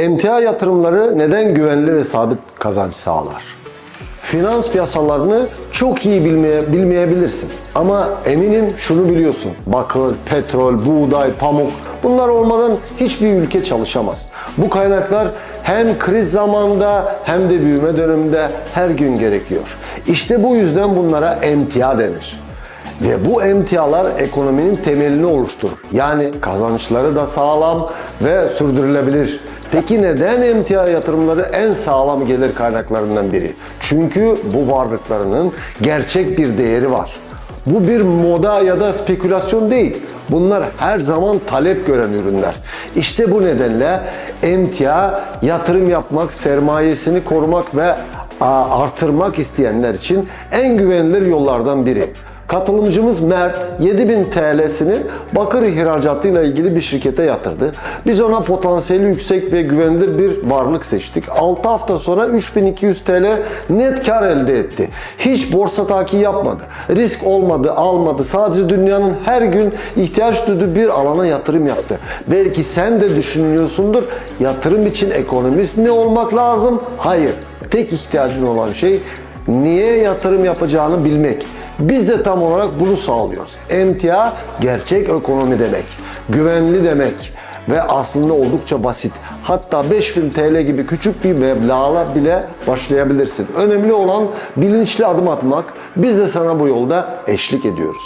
Emtia yatırımları neden güvenli ve sabit kazanç sağlar? Finans piyasalarını çok iyi bilmeye, bilmeyebilirsin. Ama eminim şunu biliyorsun. Bakır, petrol, buğday, pamuk bunlar olmadan hiçbir ülke çalışamaz. Bu kaynaklar hem kriz zamanında hem de büyüme döneminde her gün gerekiyor. İşte bu yüzden bunlara emtia denir. Ve bu emtialar ekonominin temelini oluşturur. Yani kazançları da sağlam ve sürdürülebilir. Peki neden emtia yatırımları en sağlam gelir kaynaklarından biri? Çünkü bu varlıklarının gerçek bir değeri var. Bu bir moda ya da spekülasyon değil. Bunlar her zaman talep gören ürünler. İşte bu nedenle emtia yatırım yapmak, sermayesini korumak ve artırmak isteyenler için en güvenilir yollardan biri. Katılımcımız Mert 7000 TL'sini bakır ihracatıyla ilgili bir şirkete yatırdı. Biz ona potansiyeli yüksek ve güvenilir bir varlık seçtik. 6 hafta sonra 3200 TL net kar elde etti. Hiç borsa takibi yapmadı. Risk olmadı, almadı. Sadece dünyanın her gün ihtiyaç duyduğu bir alana yatırım yaptı. Belki sen de düşünüyorsundur. Yatırım için ekonomist mi olmak lazım? Hayır. Tek ihtiyacın olan şey niye yatırım yapacağını bilmek. Biz de tam olarak bunu sağlıyoruz. Emtia gerçek ekonomi demek. Güvenli demek ve aslında oldukça basit. Hatta 5000 TL gibi küçük bir meblağla bile başlayabilirsin. Önemli olan bilinçli adım atmak. Biz de sana bu yolda eşlik ediyoruz.